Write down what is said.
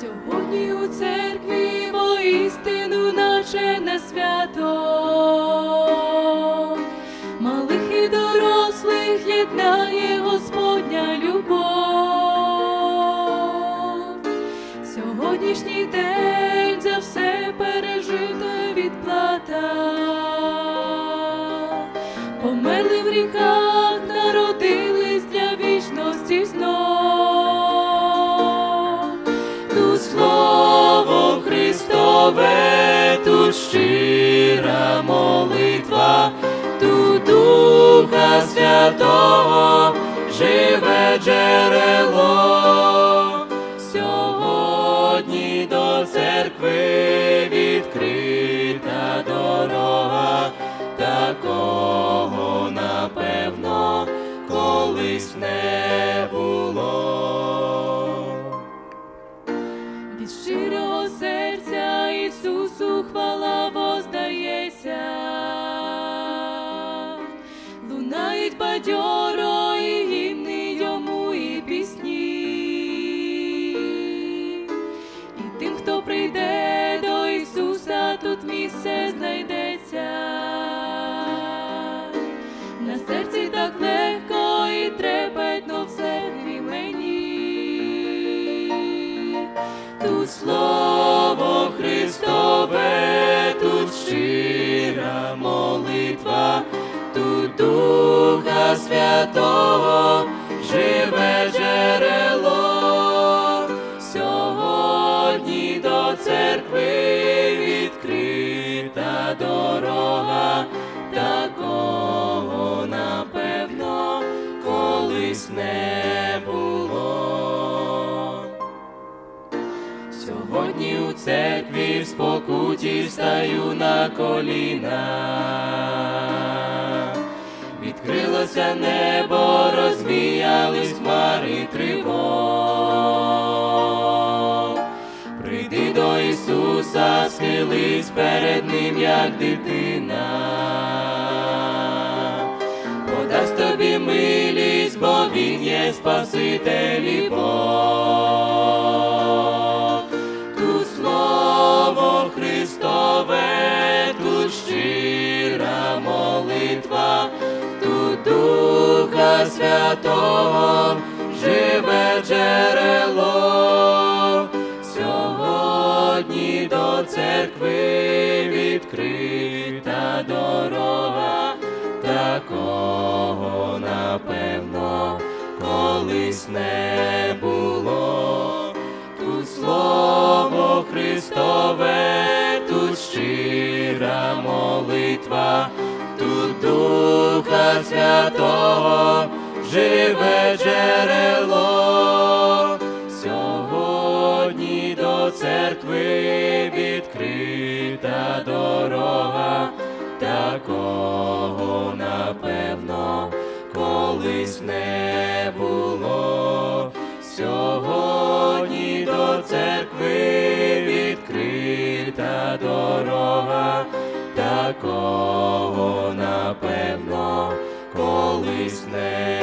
Сьогодні у церкві воістину наче на свято. Малих і дорослих єднає Господня любов. Сьогоднішній день за все пережите відплата. Померли в гріхах, Тут щира молитва, тут Духа Святого, живе джерело. Сьогодні до церкви відкрита дорога, такого напевно колись не було. Від щирого серця Ісусу хвала воздається, лунають бадьоро і гімни йому і пісні. І тим, хто прийде до Ісуса, тут місце знайдеться. На серці так легко і трепетно в церкві мені. Тут слово Христове, тут щира молитва, тут Духа Святого, живе джерело. Сьогодні до церкви Сьогодні у церкві в спокуті стаю на коліна. Відкрилося небо, розвіялись хмари тривог. Прийди до Ісуса, схились перед Ним, як дитина. Подасть тобі милість, бо Він є Спаситель і Бог. Тут Духа Святого, живе джерело. Сьогодні до церкви відкрита дорога, такого напевно колись не було. Тут слово Христове, тут щира молитва, Духа Святого, живе джерело. Сьогодні до церкви відкрита дорога, такого напевно колись не було. Сьогодні до церкви відкрита дорога, такого Воскресне.